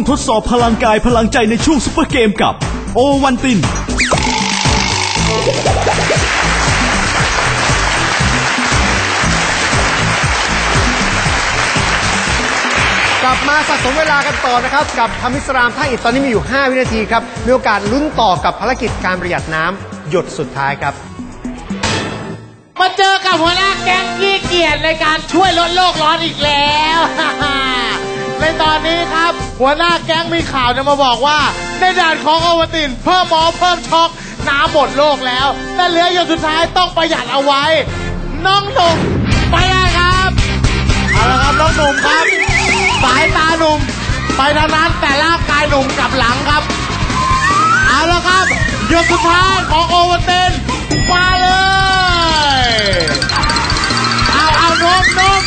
วงทดสอบพลังกายพลังใจในช่วงซุปเปอร์เกมกับ โอวันติน กลับมาสะสมเวลากันต่อนะครับ กับทามิสรามท่าอิฐตอนนี้มีอยู่ 5 วินาทีครับ มีโอกาสลุ้นต่อกับภารกิจการประหยัดน้ำหยดสุดท้ายครับ มาเจอกับหัวหน้าแก๊งขี้เกียจในการช่วยลดโลกร้อนอีกแล้ว ในตอนนี้ครับ หัวหน้าแก๊งมีข่าวจะมาบอกว่า ในด่านของโอวัตินเพิ่มหมอเพิ่มช็อกน้ำหมดโลกแล้ว แต่เหลืออย่างสุดท้ายต้องประหยัดเอาไว้ น้องหนุ่มไปได้ครับเอาละครับน้องหนุ่มครับ สายตาหนุ่ม ไปทางนั้นแต่ร่างกายหนุ่มกลับหลังครับ เอาละครับหยดสุดท้ายของโอเวอร์เทนมาเลยเอาเอานมนม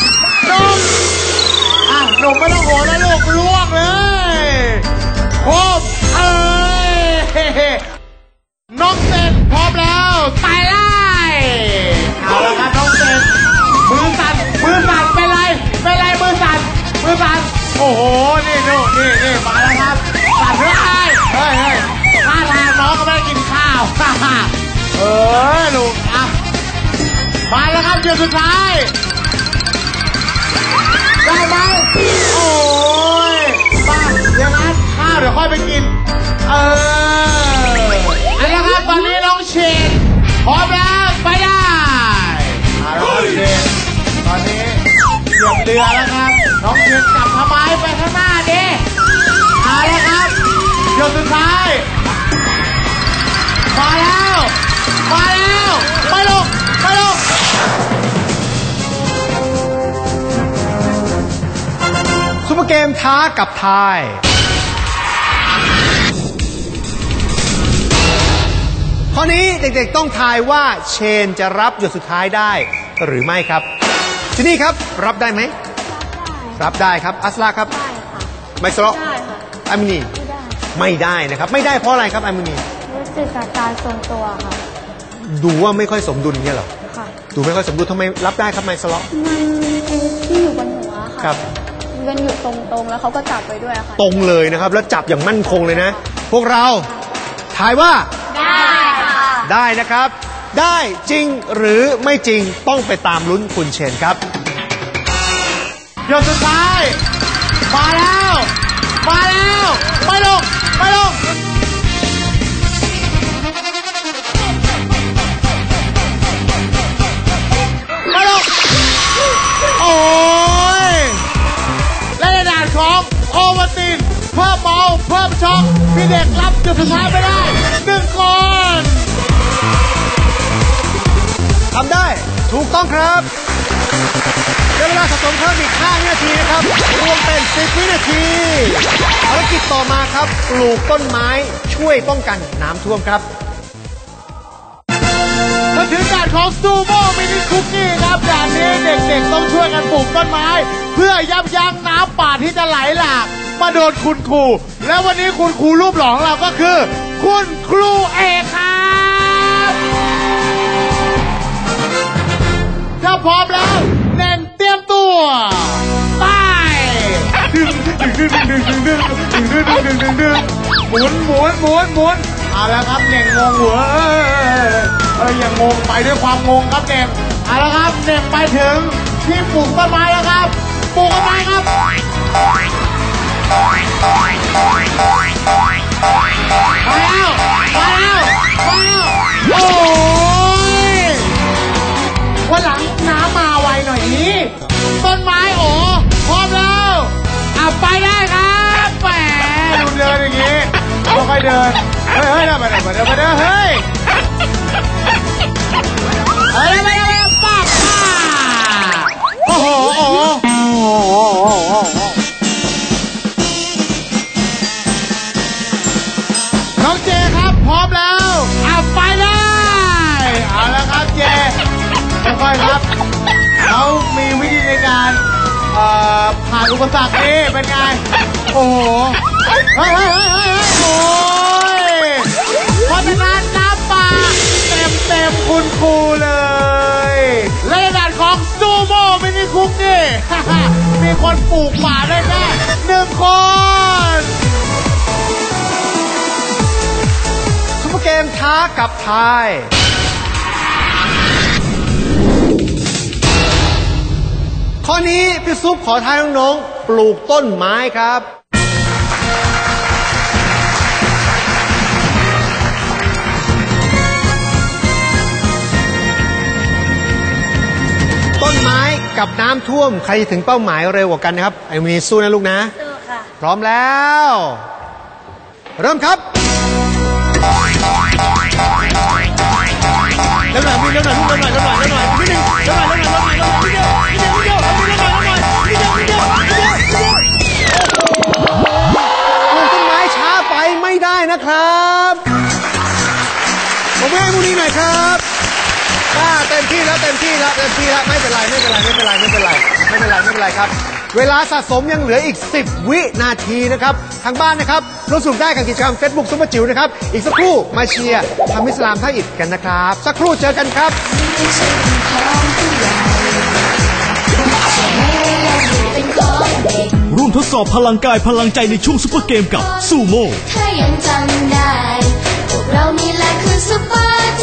นม มไม่ต้องโหนนะลูกล่วงเลยโคมเอ้ยน้องเซนพร้อมแล้วไปไล่เอาละครับน้องเซนมือสั่นมือสั่นเป็นไรเป็นไรมือสั่นมือสั่นโอ้โหนี่ดูนี่นี่มาแล้วครับสั่นเฮ้ยเฮ้ยเฮ้ยท่าทางน้องก็ไม่ได้กินข้าวเออลูกอะมาแล้วครับเดือนสุดท้าย เดี๋ยวค่อยไปกิน เออเอาละครับตอนนี้น้องเชนพร้อมแล้วไปได้เอาละครับเชนตอนนี้เหยียบเรือแล้วครับ น้องเชนกลับทำไมไปข้างหน้าดิเอาละครับเดือนสุดท้าย มาแล้ว มาแล้วไปลงไปลงซุปเปอร์เกมท้ากับทาย ข้อนี้เด็กๆต้องทายว่าเชนจะรับหยดสุดท้ายได้หรือไม่ครับ ที่นี่ครับรับได้ไหม รับได้ครับ อัสลาครับได้ค่ะไมสโลได้ค่ะอามินีไม่ได้ไม่ได้นะครับ ไม่ได้เพราะอะไรครับอามินีรู้สึกอาการทรงตัวค่ะ ดูว่าไม่ค่อยสมดุลเงี้ยเหรอ ค่ะ ดูไม่ค่อยสมดุลทำไมรับได้ครับไมสโลมันเป็นที่อยู่บนหัวค่ะครับ มันอยู่ตรงๆ แล้วเขาก็จับไปด้วยค่ะ ตรงเลยนะครับ แล้วจับอย่างมั่นคงเลยนะ พวกเราทายว่า ได้ค่ะ ได้นะครับ ได้จริงหรือไม่จริงต้องไปตามลุ้นคุณเชนครับหยดสุดท้าย มาแล้ว มาแล้ว ไปลงไปลง ของโอวัลตินเพิ่มเมาเพิ่มช็อกพี่เด็กรับจุดสุดท้ายไปได้หนึ่งคนทำได้ถูกต้องครับเวลาสะสมเพิ่มอีก5วินาทีนะครับ รวมเป็น 10 วินาทีภารกิจต่อมาครับ ปลูกต้นไม้ช่วยป้องกันน้ำท่วมครับมาถึงด่านของซูโม่มินิ วยกันปลูกต้นไม้ เพื่อยับยั้งน้ำป่าที่จะไหลหลากมาโดนคุณครู และวันนี้คุณครูรูปหล่อของเราก็คือ คุณครูเอกครับถ้าพร้อมแล้วเน่งเตรียมตัวไปดึงดึงดึงดึงดึงดึงดึงดึงดึงดึงดึงหมุนหมุนหมุนหมุนเอาละครับเน่งงงหัวเออเอออย่างงงไปด้วยความงงครับเน่งเอาละครับเน่งไปถึง ที่ปลูกต้นไม้แล้วครับ ปลูกต้นไม้ครับ มาแล้ว มาแล้ว มาแล้ว โอ้ยวันหลังน้ำมาไวหน่อยนี้ ต้นไม้โอ้พร้อมแล้วอะไปได้ครับแหมดูเดินอย่างงี้ค่อยๆเดิน เฮ้ยเฮ้ยมาเดินมาเดินมาเดินเฮ้ย ผ่านอุปสรรคนี่เป็นไง โอ้โหเฮ้ยเฮ้ยเฮ้ยโอ้ยเพราะฉะนั้นน้ำปลาเต็มเต็มคุณครูเลย และในดับของซูโม่มินิคุกนี่ มีคนปลูกป่าได้แค่หนึ่งคนชุปเเกมท้ากับทาย ข้อนี้พี่ซุปขอทายน้องๆ ปลูกต้นไม้ครับ ต้นไม้กับน้ำท่วมใครจะถึงเป้าหมายเร็วกว่ากันนะครับ ไอ้มีสู้นะลูกนะ สู้ค่ะ พร้อมแล้ว เริ่มครับเร็วหน่อยมีเร็วหน่อยลูกเร็วหน่อยเร็วหน่อย ครับผมให้พวกนี้หน่อยครับอ่าเต็มที่แล้วเต็มที่แล้วเต็มที่แล้วไม่เป็นไรไม่เป็นไรไม่เป็นไรไม่เป็นไรไม่เป็นไรไม่เป็นไรครับ เวลาสะสมยังเหลืออีก 10 วินาทีนะครับทางบ้านนะครับร่วมสนุกได้กับกิจกรรม Facebook ซุปเปอร์จิ๋วนะครับอีกสักครู่มาเชียร์ทำอิสลามท่าอิฐกันนะครับ สักครู่เจอกันครับ ทดสอบพลังกายพลังใจในช่วงซุปเปอร์เกมกับซูโม่ถ้ายังจำได้พวกเรานี่แหละคือซุปเปอร์